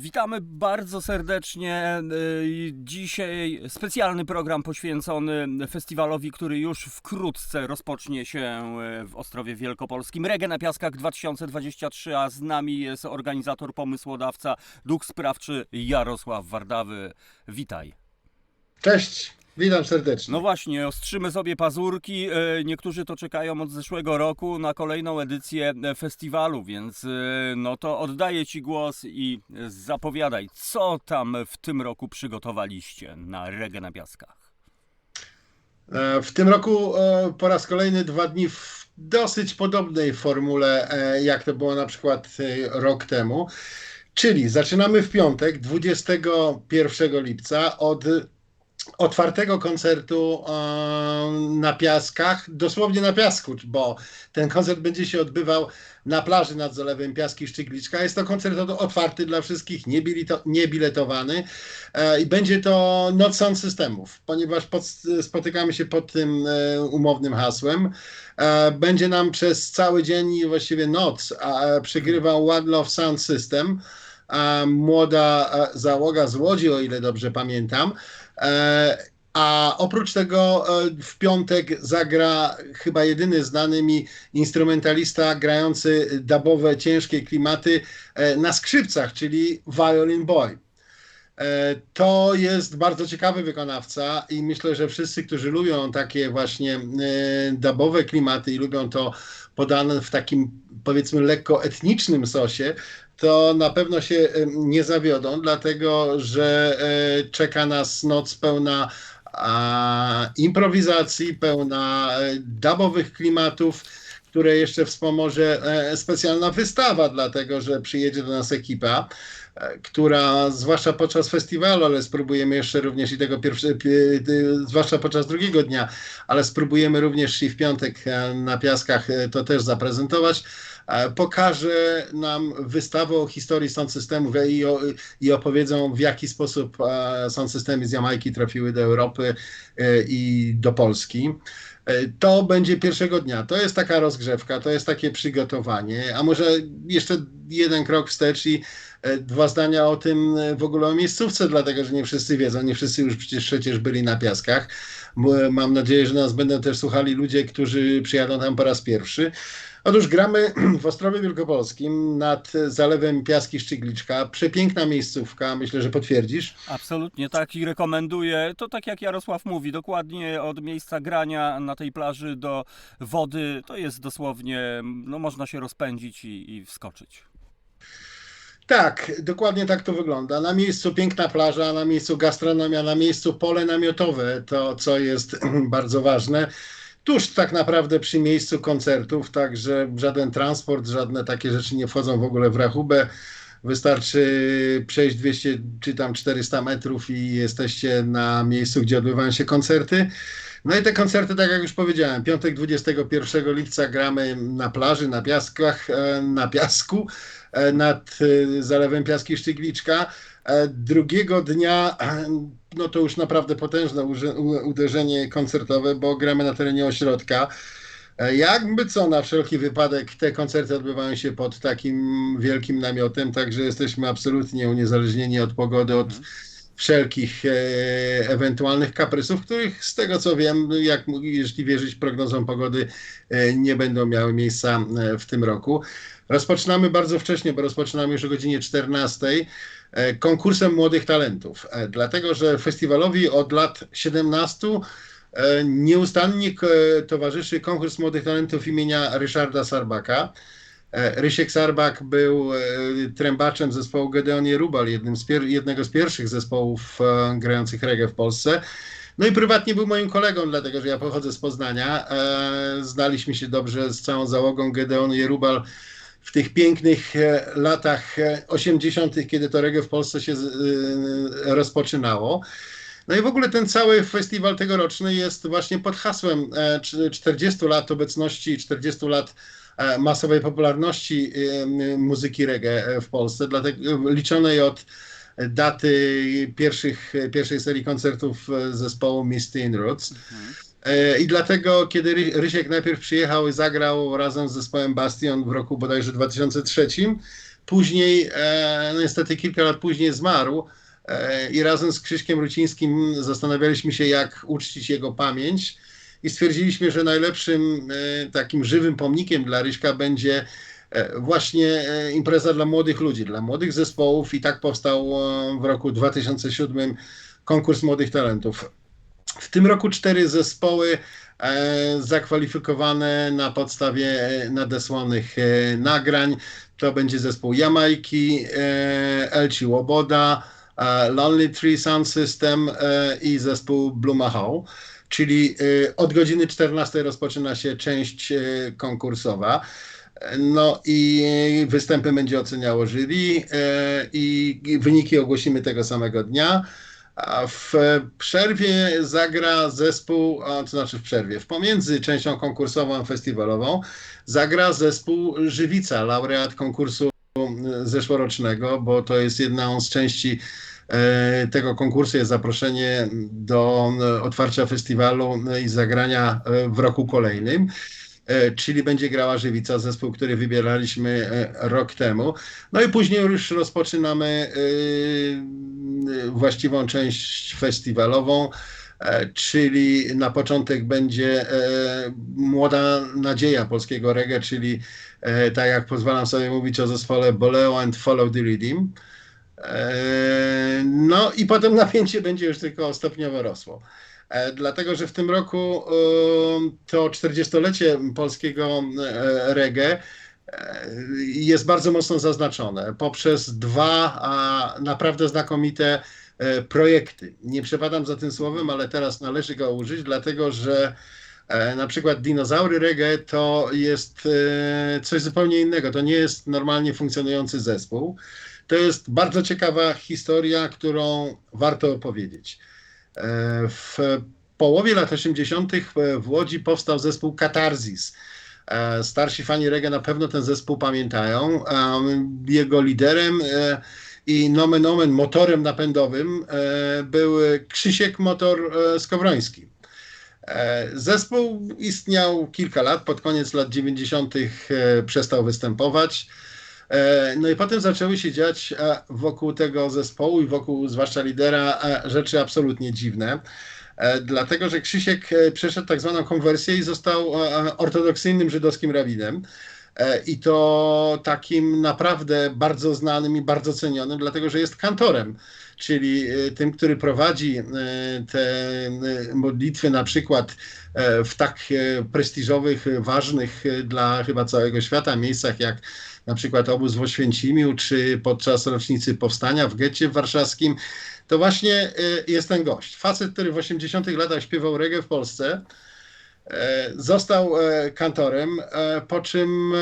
Witamy bardzo serdecznie. E, Dzisiaj specjalny program poświęcony festiwalowi, który już wkrótce rozpocznie się e, w Ostrowie Wielkopolskim. Reggae na Piaskach 2023, a z nami jest organizator, pomysłodawca, duch sprawczy Jarosław Wardawy. Witaj. Cześć, witam serdecznie. No właśnie, ostrzymy sobie pazurki. E, Niektórzy to czekają od zeszłego roku na kolejną edycję e, festiwalu, więc e, no to oddaję Ci głos i zapowiadaj, co tam w tym roku przygotowaliście na Reggae na Piaskach. W tym roku po raz kolejny dwa dni w dosyć podobnej formule, jak to było na przykład rok temu. Czyli zaczynamy w piątek, 21 lipca, od otwartego koncertu e, na piaskach, dosłownie na piasku, bo ten koncert będzie się odbywał na plaży nad Zalewem Piaski Szczygliczka. Jest to koncert otwarty dla wszystkich, niebiletowany e, i będzie to noc sound systemów, ponieważ pod, spotykamy się pod tym e, umownym hasłem. Będzie nam przez cały dzień i właściwie noc przegrywał One Love Sound System, młoda załoga z Łodzi, o ile dobrze pamiętam. E, A oprócz tego e, w piątek zagra chyba jedyny znany mi instrumentalista grający dubowe, ciężkie klimaty e, na skrzypcach, czyli Violin Boy. To jest bardzo ciekawy wykonawca i myślę, że wszyscy, którzy lubią takie właśnie e, dubowe klimaty i lubią to podane w takim powiedzmy lekko etnicznym sosie, to na pewno się nie zawiodą, dlatego że e, czeka nas noc pełna improwizacji, pełna e, dubowych klimatów, które jeszcze wspomoże e, specjalna wystawa, dlatego że przyjedzie do nas ekipa, która zwłaszcza podczas festiwalu, ale spróbujemy jeszcze również i tego pierwszego, zwłaszcza podczas drugiego dnia, ale spróbujemy również i w piątek na Piaskach to też zaprezentować. E, Pokaże nam wystawę o historii sound systemów e, i, o, i opowiedzą w jaki sposób e, sound systemy z Jamajki trafiły do Europy i do Polski. To będzie pierwszego dnia. To jest taka rozgrzewka, to jest takie przygotowanie. A może jeszcze jeden krok wstecz i dwa zdania o tym e, w ogóle o miejscówce, dlatego że nie wszyscy wiedzą, nie wszyscy już przecież, przecież byli na piaskach. Bo Mam nadzieję, że nas będą też słuchali ludzie, którzy przyjadą tam po raz pierwszy. Otóż gramy w Ostrowie Wielkopolskim nad Zalewem Piaski Szczygliczka. Przepiękna miejscówka, myślę, że potwierdzisz. Absolutnie tak i rekomenduję. To tak jak Jarosław mówi, dokładnie od miejsca grania na tej plaży do wody, to jest dosłownie, no można się rozpędzić i, i wskoczyć. Tak, dokładnie tak to wygląda. Na miejscu piękna plaża, na miejscu gastronomia, na miejscu pole namiotowe, to co jest bardzo ważne. Tuż tak naprawdę przy miejscu koncertów, także żaden transport, żadne takie rzeczy nie wchodzą w ogóle w rachubę. Wystarczy przejść 200 czy tam 400 metrów i jesteście na miejscu, gdzie odbywają się koncerty. No i te koncerty, tak jak już powiedziałem, piątek 21 lipca gramy na plaży, na piaskach, e, na piasku nad e, Zalewem Piaski Szczygliczka. E, Drugiego dnia, e, no to już naprawdę potężne uderzenie koncertowe, bo gramy na terenie ośrodka. E, Jakby co, na wszelki wypadek te koncerty odbywają się pod takim wielkim namiotem, także jesteśmy absolutnie uniezależnieni od pogody, od wszelkich e, ewentualnych kaprysów, których z tego co wiem, jak, jeśli wierzyć prognozom pogody, e, nie będą miały miejsca e, w tym roku. Rozpoczynamy bardzo wcześnie, bo rozpoczynamy już o godzinie 14 e, konkursem młodych talentów, e, dlatego że festiwalowi od lat 17 e, nieustannie towarzyszy konkurs młodych talentów imienia Ryszarda Sarbaka. Rysiek Sarbak był trębaczem zespołu Gedeon Jerubal, jednym z jednego z pierwszych zespołów grających reggae w Polsce. No i prywatnie był moim kolegą, dlatego że ja pochodzę z Poznania. Znaliśmy się dobrze z całą załogą Gedeon Jerubal w tych pięknych e, latach e, 80., kiedy to reggae w Polsce się e, rozpoczynało. No i w ogóle ten cały festiwal tegoroczny jest właśnie pod hasłem e, cz- 40 lat obecności, 40 lat e, masowej popularności e, muzyki reggae e, w Polsce, dlatego liczonej od daty pierwszych, pierwszej serii koncertów e, zespołu Misty in Roots. E, I dlatego, kiedy Ry- Rysiek najpierw przyjechał i zagrał razem z zespołem Bastion w roku bodajże 2003, później, e, no niestety kilka lat później zmarł e, i razem z Krzyśkiem Rucińskim zastanawialiśmy się, jak uczcić jego pamięć i stwierdziliśmy, że najlepszym e, takim żywym pomnikiem dla Ryśka będzie e, właśnie e, impreza dla młodych ludzi, dla młodych zespołów i tak powstał e, w roku 2007 konkurs młodych talentów. W tym roku cztery zespoły e, zakwalifikowane na podstawie e, nadesłanych e, nagrań. To będzie zespół Jamajki, Elci Łoboda, Lonely Tree Sound System i zespół Blue Mahal. Czyli od godziny 14 rozpoczyna się część konkursowa. No i występy będzie oceniało jury i wyniki ogłosimy tego samego dnia. W przerwie zagra zespół, to znaczy w przerwie, w pomiędzy częścią konkursową a festiwalową zagra zespół Żywica, laureat konkursu zeszłorocznego, bo to jest jedna z części e, tego konkursu, jest zaproszenie do e, otwarcia festiwalu no i zagrania e, w roku kolejnym. E, Czyli będzie grała Żywica, zespół, który wybieraliśmy e, rok temu. No i później już rozpoczynamy y, właściwą część festiwalową, e, czyli na początek będzie e, młoda nadzieja polskiego reggae, czyli e, tak jak pozwalam sobie mówić o zespole Boleo and Follow the Rhythm. E, No i potem napięcie będzie już tylko stopniowo rosło. E, Dlatego, że w tym roku e, to 40-lecie polskiego e, reggae jest bardzo mocno zaznaczone poprzez dwa naprawdę znakomite projekty. Nie przepadam za tym słowem, ale teraz należy go użyć, dlatego że na przykład Dinozaury Reggae to jest coś zupełnie innego. To nie jest normalnie funkcjonujący zespół. To jest bardzo ciekawa historia, którą warto opowiedzieć. E, W połowie lat 80. w Łodzi powstał zespół Katarzis. E, Starsi fani reggae na pewno ten zespół pamiętają. Em, Jego liderem e, i nomen omen motorem napędowym e, był Krzysiek Motor e, Skowroński. E, Zespół istniał kilka lat, pod koniec lat 90. e, przestał występować. E, No i potem zaczęły się dziać e, wokół tego zespołu i wokół zwłaszcza lidera e, rzeczy absolutnie dziwne. Dlatego, że Krzysiek przeszedł tak zwaną konwersję i został ortodoksyjnym żydowskim rabinem. I to takim naprawdę bardzo znanym i bardzo cenionym, dlatego że jest kantorem, czyli tym, który prowadzi te modlitwy na przykład w tak prestiżowych, ważnych dla chyba całego świata miejscach jak na przykład obóz w Oświęcimiu, czy podczas rocznicy powstania w getcie warszawskim, to właśnie e, jest ten gość. Facet, który w 80 latach śpiewał reggae w Polsce, e, został e, kantorem, e, po czym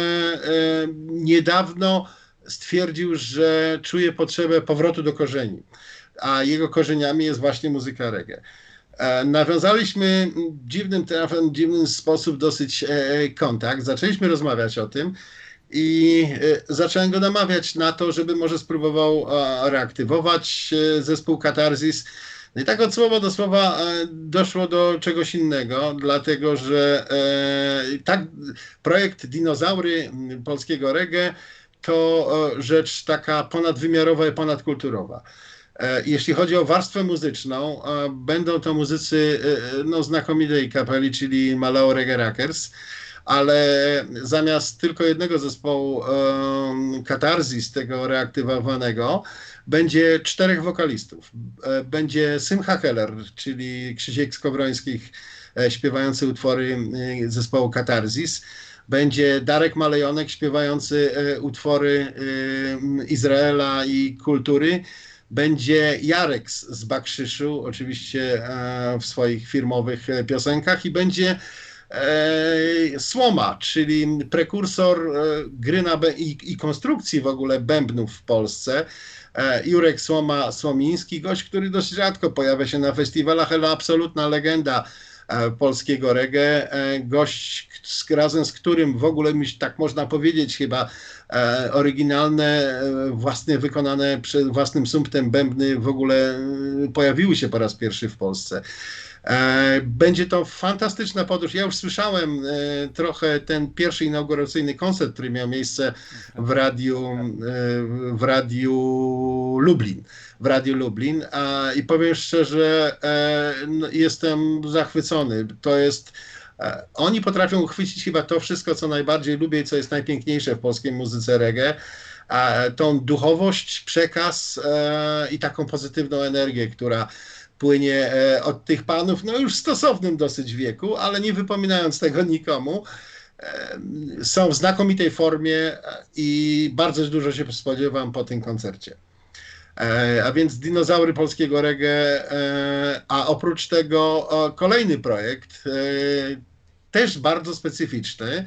niedawno stwierdził, że czuje potrzebę powrotu do korzeni, a jego korzeniami jest właśnie muzyka reggae. Nawiązaliśmy dziwnym trafem, dziwnym sposób dosyć kontakt, zaczęliśmy rozmawiać o tym i e, zacząłem go namawiać na to, żeby może spróbował e, reaktywować e, zespół Katarzis. No i tak od słowa do słowa doszło do czegoś innego, dlatego że tak, projekt Dinozaury polskiego reggae to rzecz taka ponadwymiarowa i ponadkulturowa. Jeśli chodzi o warstwę muzyczną, będą to muzycy no, znakomitej kapeli, czyli Malao Reggae Rockers, ale zamiast tylko jednego zespołu um, Katarzis, tego reaktywowanego, będzie czterech wokalistów. E, Będzie Symcha Heller, czyli Krzysiek Skowrońskich e, śpiewający utwory zespołu Katarzis. Będzie Darek Malejonek śpiewający e, utwory Izraela i kultury. Będzie Jarek z Bakrzyszu, oczywiście w swoich firmowych piosenkach i będzie Słoma, czyli prekursor e, gry na i, i konstrukcji w ogóle bębnów w Polsce. E, Jurek Słoma Słomiński, gość, który dość rzadko pojawia się na festiwalach, ale absolutna legenda e, polskiego reggae. Gość, razem z którym w ogóle, tak można powiedzieć, chyba oryginalne, e, własnie wykonane przez własnym sumptem bębny w ogóle pojawiły się po raz pierwszy w Polsce. E, Będzie to fantastyczna podróż. Ja już słyszałem e, trochę ten pierwszy inauguracyjny koncert, który miał miejsce w radiu, e, w radiu Lublin. W radiu Lublin. I powiem szczerze, no, jestem zachwycony. To jest. Oni potrafią uchwycić chyba to wszystko, co najbardziej lubię i co jest najpiękniejsze w polskiej muzyce reggae. A tą duchowość, przekaz i taką pozytywną energię, która płynie e, od tych panów, no już w stosownym dosyć wieku, ale nie wypominając tego nikomu. E, Są w znakomitej formie e, i bardzo dużo się spodziewam po tym koncercie. A więc dinozaury polskiego reggae, a oprócz tego kolejny projekt, też bardzo specyficzny,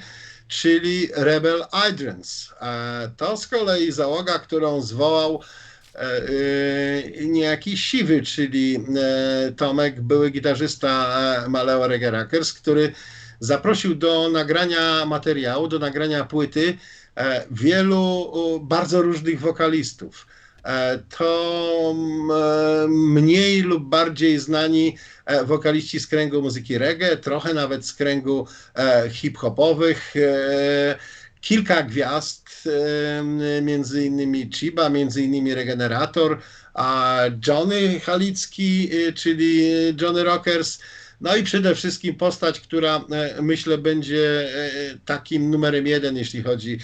czyli Rebel. E, To z kolei załoga, którą zwołał niejaki Siwy, czyli e, Tomek, były gitarzysta e, Maleo Reggae Rockers, który zaprosił do nagrania materiału, do nagrania płyty e, wielu bardzo różnych wokalistów. E, To e, mniej lub bardziej znani e, wokaliści z kręgu muzyki reggae, trochę nawet z kręgu e, hip-hopowych. Kilka gwiazd, między innymi Chiba, między innymi Regenerator, a Johnny Halicki, e, czyli Johnny Rockers. No i przede wszystkim postać, która e, myślę będzie e, takim numerem jeden, jeśli chodzi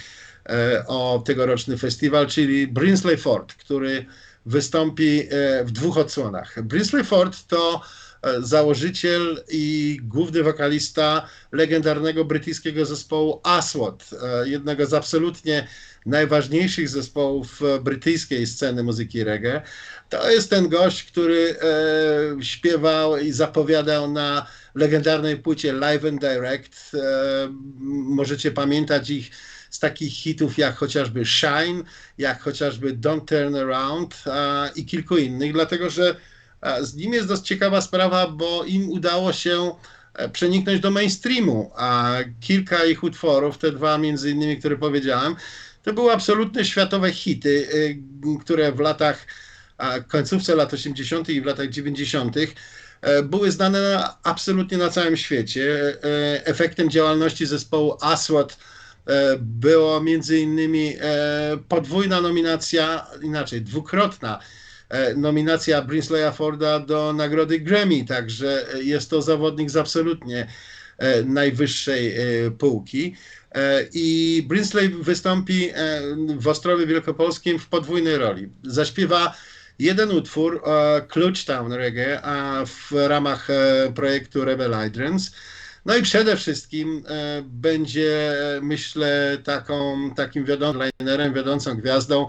e, o tegoroczny festiwal, czyli Brinsley Ford, który wystąpi w dwóch odsłonach. Brinsley Ford to założyciel i główny wokalista legendarnego brytyjskiego zespołu Aswad, e, jednego z absolutnie najważniejszych zespołów e, brytyjskiej sceny muzyki reggae. To jest ten gość, który e, śpiewał i zapowiadał na legendarnej płycie Live and Direct. E, możecie pamiętać ich z takich hitów jak chociażby Shine, jak chociażby Don't Turn Around a, i kilku innych, dlatego że z nim jest dość ciekawa sprawa, bo im udało się e, przeniknąć do mainstreamu, a kilka ich utworów, te dwa między innymi, które powiedziałem, to były absolutne światowe hity, y, które w latach, końcówce lat 80. i w latach 90. e, były znane na, absolutnie na całym świecie. E, Efektem działalności zespołu Aswad e, było między innymi e, podwójna nominacja, inaczej dwukrotna e, nominacja Brinsleya Forda do nagrody Grammy, także jest to zawodnik z absolutnie e, najwyższej e, półki. E, I Brinsley wystąpi e, w Ostrowie Wielkopolskim w podwójnej roli. Zaśpiewa jeden utwór, e, Clutch Town Reggae, w ramach e, projektu Rebel Hydrants. No i przede wszystkim e, będzie, e, myślę, taką, takim wiodącym linerem, wiodącą gwiazdą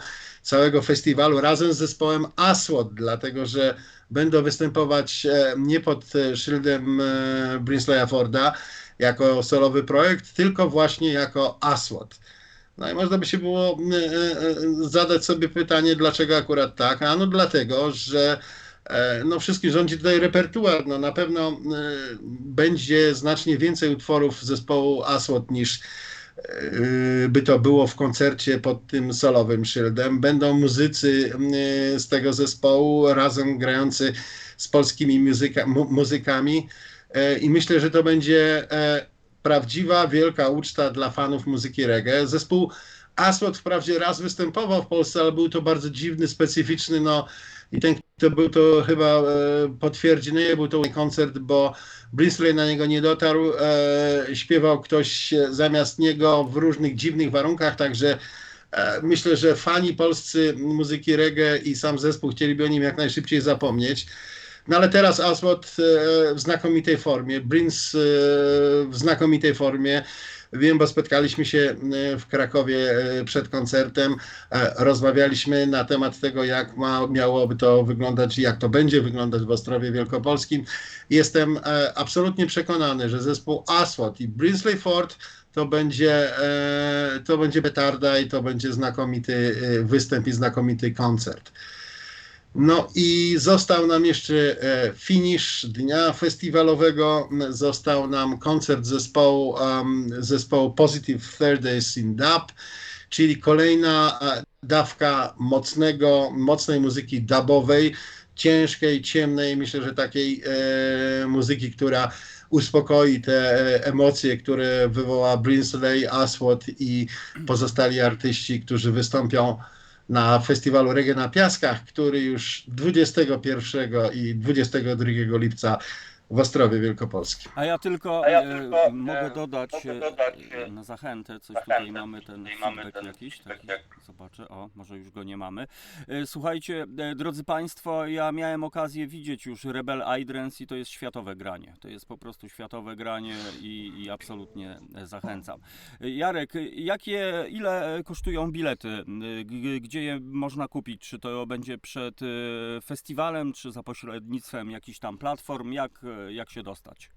całego festiwalu razem z zespołem Aswad, dlatego że będą występować e, nie pod e, szyldem e, Brinsleya Forda jako solowy projekt, tylko właśnie jako Aswad. No i można by się było zadać sobie pytanie, dlaczego akurat tak? A no dlatego, że no wszystkim rządzi tutaj repertuar. No na pewno będzie znacznie więcej utworów zespołu Aswad niż by to było w koncercie pod tym solowym szyldem. Będą muzycy e, z tego zespołu razem grający z polskimi muzyka, mu, muzykami e, i myślę, że to będzie e, prawdziwa, wielka uczta dla fanów muzyki reggae. Zespół Aswad wprawdzie raz występował w Polsce, ale był to bardzo dziwny, specyficzny, no i ten, kto był to chyba e, potwierdzi, no nie był to koncert, bo Brinsley na niego nie dotarł, e, śpiewał ktoś zamiast niego w różnych dziwnych warunkach, także e, myślę, że fani polscy muzyki reggae i sam zespół chcieliby o nim jak najszybciej zapomnieć. No ale teraz Aswad e, w znakomitej formie, Brins e, w znakomitej formie. Wiem, bo spotkaliśmy się e, w Krakowie e, przed koncertem, e, rozmawialiśmy na temat tego, jak ma, miałoby to wyglądać i jak to będzie wyglądać w Ostrowie Wielkopolskim. Jestem absolutnie przekonany, że zespół Aswad i Brinsley Ford to będzie, to będzie petarda i to będzie znakomity występ i znakomity koncert. No i został nam jeszcze e, finish dnia festiwalowego, został nam koncert zespołu, zespołu Positive Thursdays in Dub, czyli kolejna e, dawka mocnego, mocnej muzyki dubowej, ciężkiej, ciemnej, myślę, że takiej e, muzyki, która uspokoi te e, emocje, które wywoła Brinsley, Aswad i pozostali artyści, którzy wystąpią na festiwalu Reggae na Piaskach, który już 21 i 22 lipca w Ostrowie Wielkopolskim. A ja tylko, A ja e, tylko, e, mogę dodać, mogę e, dodać, e, e, na zachętę, coś zachętę, tutaj mamy ten tutaj mamy feedback ten jakiś, feedback taki, jak- zobaczę, o, może już go nie mamy. E, Słuchajcie, e, drodzy Państwo, ja miałem okazję widzieć już Rebel Idrens i to jest światowe granie, to jest po prostu światowe granie i, i absolutnie zachęcam. Jarek, jakie, ile kosztują bilety, G- gdzie je można kupić, czy to będzie przed e, festiwalem, czy za pośrednictwem jakichś tam platform, jak, jak się dostać?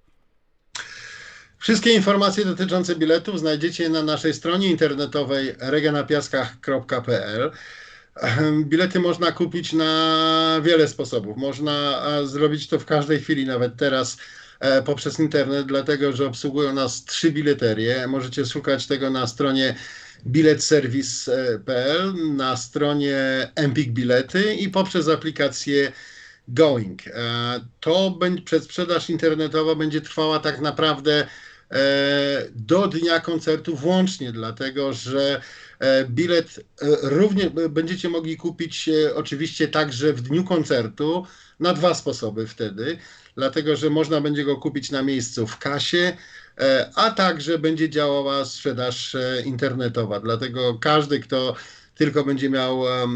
Wszystkie informacje dotyczące biletów znajdziecie na naszej stronie internetowej regenapiaskach.pl. Bilety można kupić na wiele sposobów. Można e, zrobić to w każdej chwili, nawet teraz e, poprzez internet, dlatego że obsługują nas trzy bileterie. Możecie szukać tego na stronie biletserwis.pl, na stronie Empik Bilety i poprzez aplikację Going. E, To będzie, przedsprzedaż internetowa będzie trwała tak naprawdę e, do dnia koncertu włącznie, dlatego że e, bilet również będziecie mogli kupić oczywiście także w dniu koncertu na dwa sposoby wtedy, dlatego że można będzie go kupić na miejscu w kasie, a także będzie działała sprzedaż internetowa. Dlatego każdy, kto tylko będzie miał e,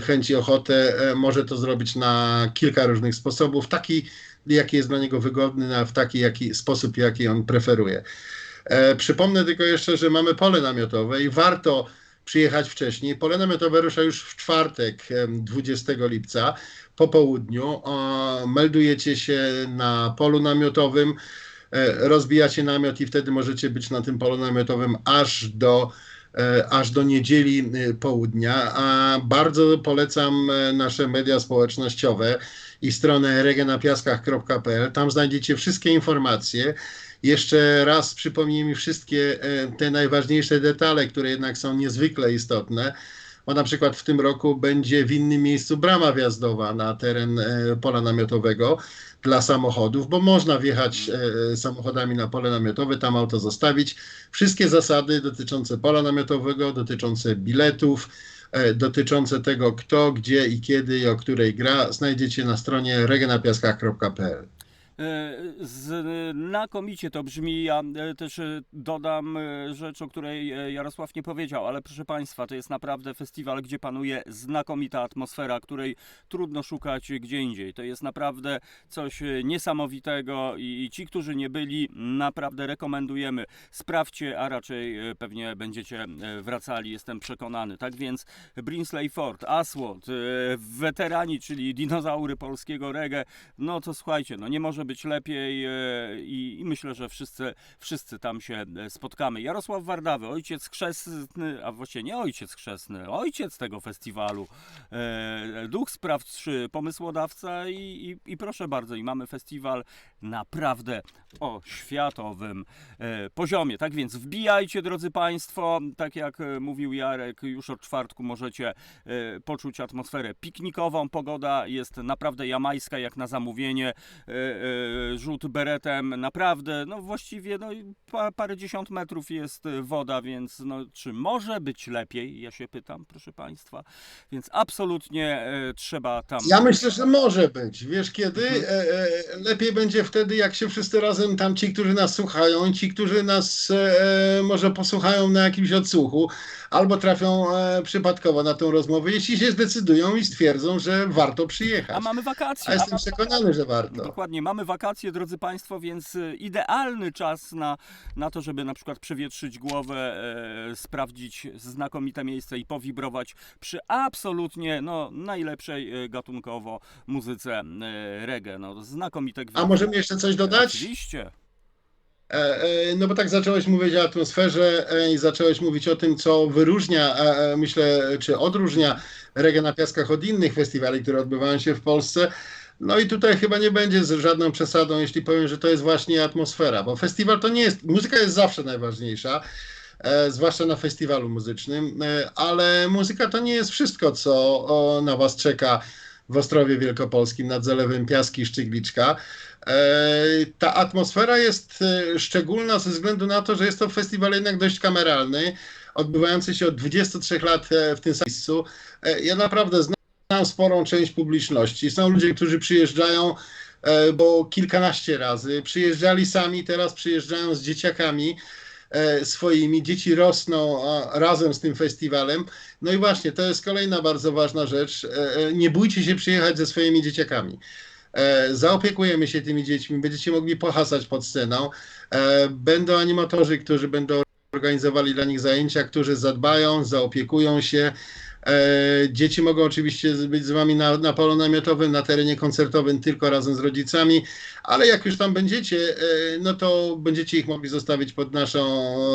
chęć i ochotę, e, może to zrobić na kilka różnych sposobów, taki jaki jest dla niego wygodny, w taki jaki, sposób, jaki on preferuje. E, przypomnę tylko jeszcze, że mamy pole namiotowe i warto przyjechać wcześniej. Pole namiotowe rusza już w czwartek, em, 20 lipca po południu. Meldujecie się na polu namiotowym, rozbijacie namiot i wtedy możecie być na tym polu namiotowym aż do aż do niedzieli e, południa, a bardzo polecam e, nasze media społecznościowe i stronę regenapiaskach.pl. Tam znajdziecie wszystkie informacje. Jeszcze raz przypomnij mi wszystkie e, te najważniejsze detale, które jednak są niezwykle istotne. Bo na przykład w tym roku będzie w innym miejscu brama wjazdowa na teren e, pola namiotowego dla samochodów, bo można wjechać e, samochodami na pole namiotowe, tam auto zostawić. Wszystkie zasady dotyczące pola namiotowego, dotyczące biletów, e, dotyczące tego, kto, gdzie i kiedy i o której gra, znajdziecie na stronie regenapiaskach.pl. E, Znakomicie to brzmi. Ja e, też e, dodam rzecz, o której Jarosław nie powiedział, ale proszę Państwa, to jest naprawdę festiwal, gdzie panuje znakomita atmosfera, której trudno szukać gdzie indziej. To jest naprawdę coś niesamowitego i ci, którzy nie byli, naprawdę rekomendujemy. Sprawdźcie, a raczej pewnie będziecie wracali, jestem przekonany. Tak więc Brinsley Ford, Aswad, weterani, czyli dinozaury polskiego reggae, no to słuchajcie, no nie może być lepiej e, i, i myślę, że wszyscy, wszyscy tam się e, spotkamy. Jarosław Wardawy, ojciec chrzestny, a właściwie nie ojciec chrzestny, ojciec tego festiwalu, e, duch sprawczy, pomysłodawca i, i, i proszę bardzo, i mamy festiwal naprawdę o światowym e, poziomie. Tak więc wbijajcie, drodzy Państwo, tak jak e, mówił Jarek, już od czwartku możecie e, poczuć atmosferę piknikową. Pogoda jest naprawdę jamajska, jak na zamówienie. Rzut beretem, naprawdę, no właściwie no, parę dziesiąt metrów jest woda, więc no, czy może być lepiej? Ja się pytam, proszę Państwa. Więc absolutnie trzeba tam. Ja myślę, że może być. Wiesz kiedy? Mhm. Lepiej będzie wtedy, jak się wszyscy razem, tam ci, którzy nas słuchają, ci, którzy nas e, może posłuchają na jakimś odsłuchu, albo trafią e, przypadkowo na tą rozmowę, jeśli się zdecydują i stwierdzą, że warto przyjechać. A mamy wakacje. A jestem przekonany, że warto. Dokładnie, mamy wakacje, drodzy Państwo, więc e, idealny czas na, na to, żeby na przykład przewietrzyć głowę, e, sprawdzić znakomite miejsce i powibrować przy absolutnie no, najlepszej e, gatunkowo muzyce e, reggae. No, znakomite A gwiazdy. możemy jeszcze coś dodać? Oczywiście. E, e, No bo tak zacząłeś mówić o atmosferze e, i zacząłeś mówić o tym, co wyróżnia, myślę, czy odróżnia reggae na piaskach od innych festiwali, które odbywają się w Polsce. No i tutaj chyba nie będzie z żadną przesadą, jeśli powiem, że to jest właśnie atmosfera, bo festiwal to nie jest, muzyka jest zawsze najważniejsza, zwłaszcza na festiwalu muzycznym, ale muzyka to nie jest wszystko, co na Was czeka w Ostrowie Wielkopolskim nad Zalewem Piaski Szczygliczka. E, Ta atmosfera jest e, szczególna ze względu na to, że jest to festiwal jednak dość kameralny, odbywający się od 23 lat e, w tym samym miejscu. Ja naprawdę znam sporą część publiczności. Są ludzie, którzy przyjeżdżają, bo kilkanaście razy przyjeżdżali sami, teraz przyjeżdżają z dzieciakami swoimi. Dzieci rosną razem z tym festiwalem. No i właśnie, to jest kolejna bardzo ważna rzecz. E, e, Nie bójcie się przyjechać ze swoimi dzieciakami. E, Zaopiekujemy się tymi dziećmi, będziecie mogli pohasać pod sceną. E, Będą animatorzy, którzy będą organizowali dla nich zajęcia, którzy zadbają, zaopiekują się. E, Dzieci mogą oczywiście być z wami na, na polu namiotowym, na terenie koncertowym, tylko razem z rodzicami, ale jak już tam będziecie, e, no to będziecie ich mogli zostawić pod naszą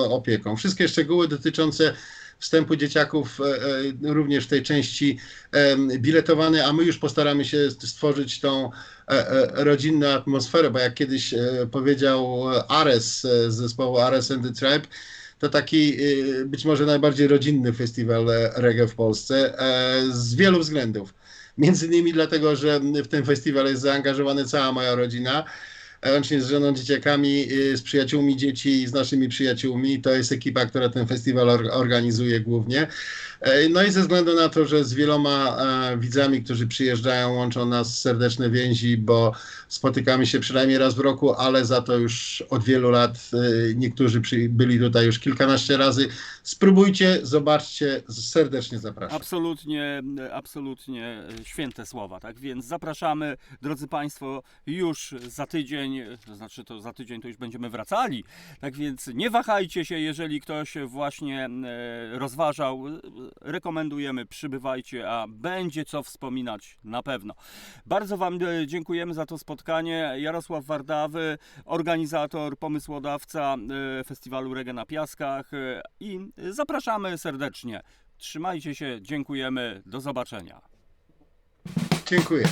opieką. Wszystkie szczegóły dotyczące wstępu dzieciaków e, również w tej części em, biletowane, a my już postaramy się stworzyć tą rodzinną atmosferę, bo jak kiedyś powiedział Ares z zespołu Ares and the Tribe, to taki e, być może najbardziej rodzinny festiwal reggae w Polsce e, z wielu względów. Między innymi dlatego, że w ten festiwal jest zaangażowana cała moja rodzina, e, łącznie z żoną, dzieciakami, e, z przyjaciółmi dzieci z naszymi przyjaciółmi. To jest ekipa, która ten festiwal or- organizuje głównie. No i ze względu na to, że z wieloma e, widzami, którzy przyjeżdżają, łączą nas serdeczne więzi, bo spotykamy się przynajmniej raz w roku, ale za to już od wielu lat e, niektórzy byli tutaj już kilkanaście razy. Spróbujcie, zobaczcie, serdecznie zapraszam. Absolutnie, absolutnie święte słowa, tak więc zapraszamy, drodzy Państwo, już za tydzień, to znaczy to za tydzień to już będziemy wracali, tak więc nie wahajcie się, jeżeli ktoś właśnie e, rozważał, rekomendujemy, przybywajcie, a będzie co wspominać na pewno. Bardzo Wam e, dziękujemy za to spotkanie. Jarosław Wardawy, organizator, pomysłodawca e, festiwalu Reggae na Piaskach e, i zapraszamy serdecznie. Trzymajcie się, dziękujemy, do zobaczenia. Dziękuję.